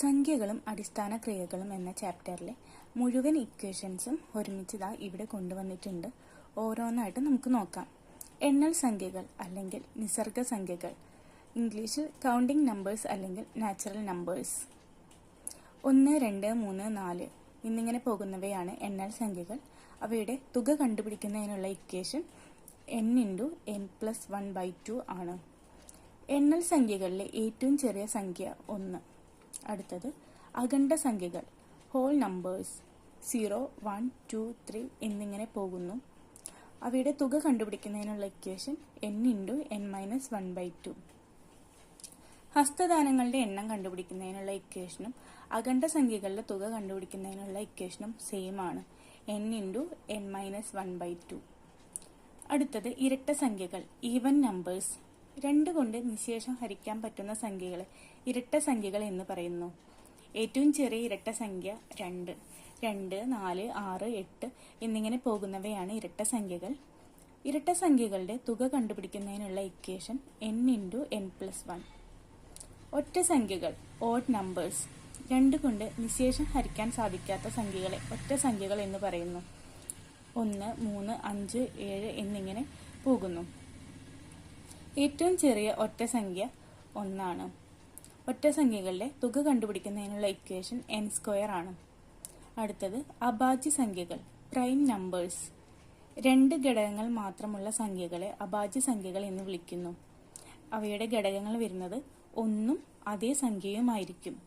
സംഖ്യകളും അടിസ്ഥാന ക്രിയകളും എന്ന ചാപ്റ്ററിലെ മുഴുവൻ ഇക്വേഷൻസും ഒരുമിച്ചതാ ഇവിടെ കൊണ്ടുവന്നിട്ടുണ്ട്. ഓരോന്നായിട്ട് നമുക്ക് നോക്കാം. എണ്ണൽ സംഖ്യകൾ അല്ലെങ്കിൽ നിസർഗ സംഖ്യകൾ. ഇംഗ്ലീഷിൽ കൗണ്ടിംഗ് നമ്പേഴ്സ് അല്ലെങ്കിൽ നാച്ചുറൽ നമ്പേഴ്സ് ഒന്ന് രണ്ട് മൂന്ന് നാല് എന്നിങ്ങനെ പോകുന്നവയാണ് എണ്ണൽ സംഖ്യകൾ. അവയുടെ തുക കണ്ടുപിടിക്കുന്നതിനുള്ള equation n into n plus one by two ആണ്. എണ്ണൽ സംഖ്യകളിലെ ഏറ്റവും ചെറിയ സംഖ്യ ഒന്ന്. അടുത്തത് അഖണ്ഡ സംഖ്യകൾ whole numbers zero one two three എന്നിങ്ങനെ പോകുന്നു. അവയുടെ തുക കണ്ടുപിടിക്കുന്നതിനുള്ള equation n into n minus one by two ഹസ്തദാനങ്ങളുടെ എണ്ണം കണ്ടുപിടിക്കുന്നതിനുള്ള ഇക്വേഷനും അഖണ്ഡ സംഖ്യകളുടെ തുക കണ്ടുപിടിക്കുന്നതിനുള്ള ഇക്വേഷനും സെയിം ആണ്. N into n minus one by two അടുത്തത് ഇരട്ട സംഖ്യകൾ ഈവൻ നമ്പേഴ്സ് രണ്ട് കൊണ്ട് നിശേഷം ഹരിക്കാൻ പറ്റുന്ന സംഖ്യകളെ ഇരട്ട സംഖ്യകൾ എന്ന് പറയുന്നു. ഏറ്റവും ചെറിയ ഇരട്ട സംഖ്യ രണ്ട്. രണ്ട് നാല് ആറ് എട്ട് എന്നിങ്ങനെ പോകുന്നവയാണ് ഇരട്ട സംഖ്യകൾ. ഇരട്ട സംഖ്യകളുടെ തുക കണ്ടുപിടിക്കുന്നതിനുള്ള equation n into n plus one ഒറ്റ സംഖ്യകൾ ഓഡ് നമ്പേഴ്സ് രണ്ട് കൊണ്ട് നിശേഷം ഹരിക്കാൻ സാധിക്കാത്ത സംഖ്യകളെ ഒറ്റ സംഖ്യകൾ എന്ന് പറയുന്നു. ഒന്ന് മൂന്ന് അഞ്ച് ഏഴ് എന്നിങ്ങനെ പോകുന്നു. ഏറ്റവും ചെറിയ ഒറ്റ സംഖ്യ ഒന്നാണ്. ഒറ്റ സംഖ്യകളുടെ തുക കണ്ടുപിടിക്കുന്നതിനുള്ള ഇക്വേഷൻ എൻ സ്ക്വയർ ആണ്. അടുത്തത് അഭാജ്യ സംഖ്യകൾ പ്രൈം നമ്പേഴ്സ് രണ്ട് ഘടകങ്ങൾ മാത്രമുള്ള സംഖ്യകളെ അഭാജ്യ സംഖ്യകൾ എന്ന് വിളിക്കുന്നു. അവയുടെ ഘടകങ്ങൾ വരുന്നത് ഒന്നും അതേ സംഖ്യയുമായിരിക്കും.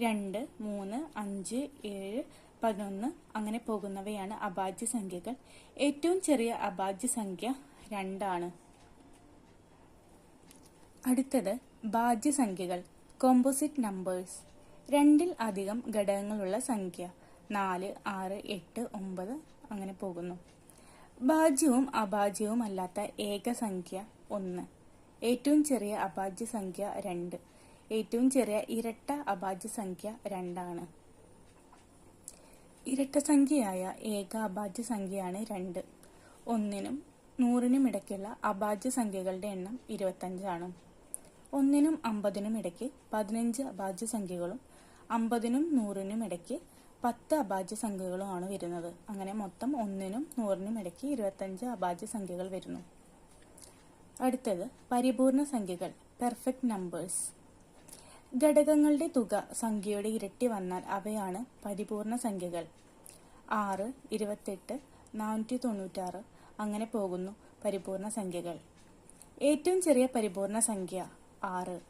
രണ്ട് മൂന്ന് അഞ്ച് ഏഴ് പതിനൊന്ന് അങ്ങനെ പോകുന്നവയാണ് അഭാജ്യ സംഖ്യകൾ. ഏറ്റവും ചെറിയ അഭാജ്യ സംഖ്യ രണ്ടാണ്. അടുത്തത് ഭാജ്യസംഖ്യകൾ കോമ്പോസിറ്റ് നമ്പേഴ്സ് രണ്ടിൽ അധികം ഘടകങ്ങളുള്ള സംഖ്യ നാല് ആറ് എട്ട് ഒമ്പത് അങ്ങനെ പോകുന്നു. ഭാജ്യവും അഭാജ്യവും അല്ലാത്ത ഏകസംഖ്യ ഒന്ന്. ഏറ്റവും ചെറിയ അഭാജ്യ സംഖ്യ രണ്ട്. ഏറ്റവും ചെറിയ ഇരട്ട അഭാജ്യ സംഖ്യ രണ്ടാണ്. ഇരട്ട സംഖ്യയായ ഏക അഭാജ്യ സംഖ്യയാണ് രണ്ട്. ഒന്നിനും നൂറിനും ഇടയ്ക്കുള്ള അഭാജ്യ സംഖ്യകളുടെ എണ്ണം ഇരുപത്തഞ്ചാണ്. ഒന്നിനും അമ്പതിനും ഇടയ്ക്ക് പതിനഞ്ച് അഭാജ്യ സംഖ്യകളും അമ്പതിനും നൂറിനും ഇടയ്ക്ക് പത്ത് അഭാജ്യ സംഖ്യകളുമാണ് വരുന്നത്. അങ്ങനെ മൊത്തം ഒന്നിനും നൂറിനും ഇടയ്ക്ക് ഇരുപത്തഞ്ച് അഭാജ്യ സംഖ്യകൾ വരുന്നു. അടുത്തത് പരിപൂർണ സംഖ്യകൾ പെർഫെക്റ്റ് നമ്പേഴ്സ് ഘടകങ്ങളുടെ തുക സംഖ്യയുടെ ഇരട്ടി വന്നാൽ അവയാണ് പരിപൂർണ സംഖ്യകൾ. ആറ് ഇരുപത്തെട്ട് നാനൂറ്റി തൊണ്ണൂറ്റാറ് അങ്ങനെ പോകുന്നു പരിപൂർണ സംഖ്യകൾ. ഏറ്റവും ചെറിയ പരിപൂർണ സംഖ്യ ആറ്.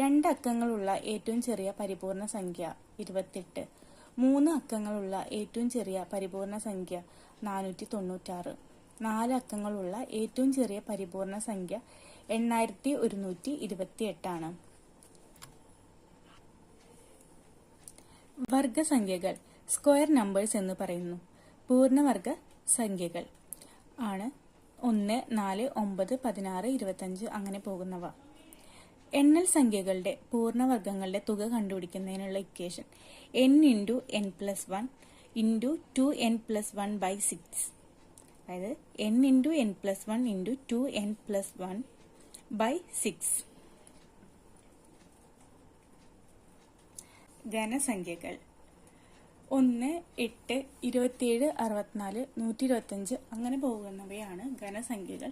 രണ്ട് അക്കങ്ങളുള്ള ഏറ്റവും ചെറിയ പരിപൂർണ സംഖ്യ ഇരുപത്തെട്ട് മൂന്ന് അക്കങ്ങളുള്ള ഏറ്റവും ചെറിയ പരിപൂർണ സംഖ്യ നാനൂറ്റി തൊണ്ണൂറ്റാറ് നാല് അക്കങ്ങളുള്ള ഏറ്റവും ചെറിയ പരിപൂർണ സംഖ്യ എണ്ണായിരത്തി ഒരുന്നൂറ്റി ഇരുപത്തി എട്ടാണ് വർഗസംഖ്യകൾ സ്ക്വയർ നമ്പേഴ്സ് എന്ന് പറയുന്നു. പൂർണവർഗ സംഖ്യകൾ ആണ് ഒന്ന് നാല് ഒമ്പത് പതിനാറ് ഇരുപത്തഞ്ച് അങ്ങനെ പോകുന്നവ. എണ്ണൽ സംഖ്യകളുടെ പൂർണവർഗങ്ങളുടെ തുക കണ്ടുപിടിക്കുന്നതിനുള്ള equation n into n plus one into two n plus one by six അതായത് n into n plus one into two n plus one by six ഘനസംഖ്യകൾ. ഒന്ന് എട്ട് ഇരുപത്തിയേഴ് അറുപത്തിനാല് നൂറ്റി ഇരുപത്തഞ്ച് അങ്ങനെ പോകുന്നവയാണ് ഘനസംഖ്യകൾ.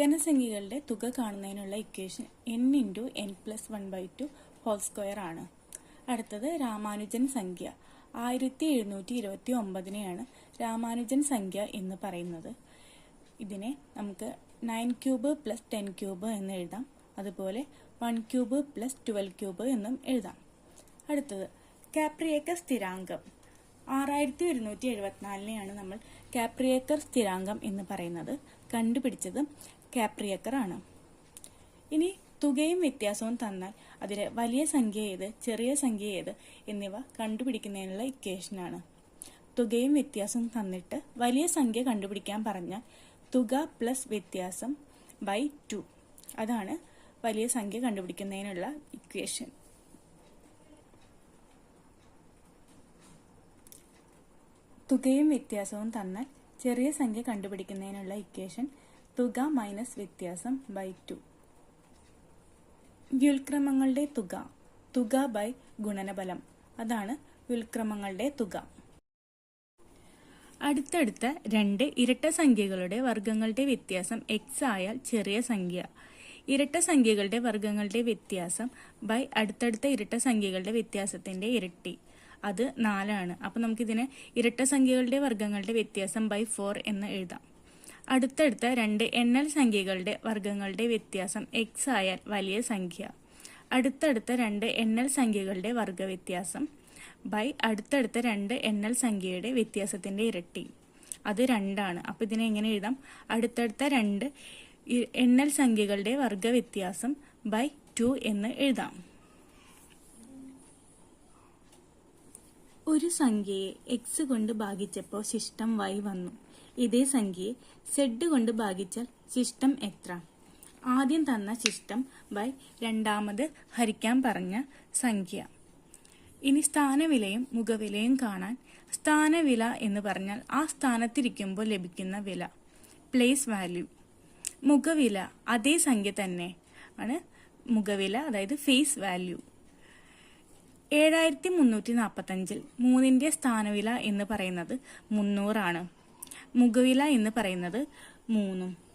ഘനസംഖ്യകളുടെ തുക കാണുന്നതിനുള്ള equation n into n plus one by two whole square ആണ്. അടുത്തത് രാമാനുജൻ സംഖ്യ. ആയിരത്തി എഴുന്നൂറ്റി ഇരുപത്തി ഒമ്പതിനെയാണ് രാമാനുജൻ സംഖ്യ എന്ന് പറയുന്നത്. ഇതിനെ നമുക്ക് nine cube plus ten cube എന്ന് എഴുതാം. അതുപോലെ one cube plus twelve cube എന്നും എഴുതാം. അടുത്തത് കാപ്രിയേക്കർ സ്ഥിരാങ്കം. ആറായിരത്തി ഒരുന്നൂറ്റി എഴുപത്തിനാലിനെയാണ് നമ്മൾ കാപ്രിയേക്കർ സ്ഥിരാങ്കം എന്ന് പറയുന്നത്. കണ്ടുപിടിച്ചത് കാപ്രിയേക്കർ ആണ് ഇനി തുകയും വ്യത്യാസവും തന്നാൽ അതിലെ വലിയ സംഖ്യ ഏത് ചെറിയ സംഖ്യ ഏത് എന്നിവ കണ്ടുപിടിക്കുന്നതിനുള്ള ഇക്വേഷനാണ്. തുകയും വ്യത്യാസവും തന്നിട്ട് വലിയ സംഖ്യ കണ്ടുപിടിക്കാൻ പറഞ്ഞാൽ തുക പ്ലസ് വ്യത്യാസം ബൈ ടു. അതാണ് വലിയ സംഖ്യ കണ്ടുപിടിക്കുന്നതിനുള്ള ഇക്വേഷൻ. തുകയും വ്യത്യാസവും തന്നാൽ ചെറിയ സംഖ്യ കണ്ടുപിടിക്കുന്നതിനുള്ള ഇക്വേഷൻ തുക മൈനസ് വ്യത്യാസം ബൈ ടു വ്യുൽക്രമങ്ങളുടെ തുക. തുക ബൈ ഗുണനഫലം. അതാണ് വ്യുൽക്രമങ്ങളുടെ തുക. അടുത്തടുത്ത രണ്ട് ഇരട്ട സംഖ്യകളുടെ വർഗങ്ങളുടെ വ്യത്യാസം എക്സ് ആയാൽ ചെറിയ സംഖ്യ. ഇരട്ട സംഖ്യകളുടെ വർഗങ്ങളുടെ വ്യത്യാസം ബൈ അടുത്തടുത്ത ഇരട്ട സംഖ്യകളുടെ വ്യത്യാസത്തിന്റെ ഇരട്ടി. അത് നാലാണ്. അപ്പം നമുക്കിതിനെ ഇരട്ട സംഖ്യകളുടെ വർഗങ്ങളുടെ വ്യത്യാസം ബൈ ഫോർ എന്ന് എഴുതാം. അടുത്തടുത്ത രണ്ട് എണ്ണൽ സംഖ്യകളുടെ വർഗങ്ങളുടെ വ്യത്യാസം എക്സ് ആയാൽ വലിയ സംഖ്യ. അടുത്തടുത്ത രണ്ട് എണ്ണൽ സംഖ്യകളുടെ വർഗ വ്യത്യാസം ബൈ അടുത്തടുത്ത രണ്ട് എണ്ണൽ സംഖ്യയുടെ വ്യത്യാസത്തിന്റെ ഇരട്ടി. അത് രണ്ടാണ്. അപ്പോൾ ഇതിനെ എങ്ങനെ എഴുതാം? അടുത്തടുത്ത രണ്ട് എണ്ണൽ സംഖ്യകളുടെ വർഗ വ്യത്യാസം ബൈ ടു എന്ന് എഴുതാം. ഒരു സംഖ്യയെ എക്സ് കൊണ്ട് ഭാഗിച്ചപ്പോൾ ശിഷ്ടം വൈ വന്നു. ഇതേ സംഖ്യയെ സെഡ് കൊണ്ട് ഭാഗിച്ചാൽ ശിഷ്ടം എത്ര? ആദ്യം തന്ന ശിഷ്ടം ബൈ രണ്ടാമത് ഹരിക്കാൻ പറഞ്ഞ സംഖ്യ. ഇനി സ്ഥാനവിലയും മുഖവിലയും കാണാൻ സ്ഥാനവില എന്ന് പറഞ്ഞാൽ ആ സ്ഥാനത്തിരിക്കുമ്പോൾ ലഭിക്കുന്ന വില പ്ലേസ് വാല്യൂ മുഖവില അതേ സംഖ്യ തന്നെ ആണ് മുഖവില അതായത് ഫേസ് വാല്യൂ ഏഴായിരത്തി മുന്നൂറ്റി നാൽപ്പത്തഞ്ചിൽ മൂന്നിന്റെ സ്ഥാനവില എന്ന് പറയുന്നത് മുന്നൂറാണ്. മുഖവില എന്ന് പറയുന്നത് മൂന്നും.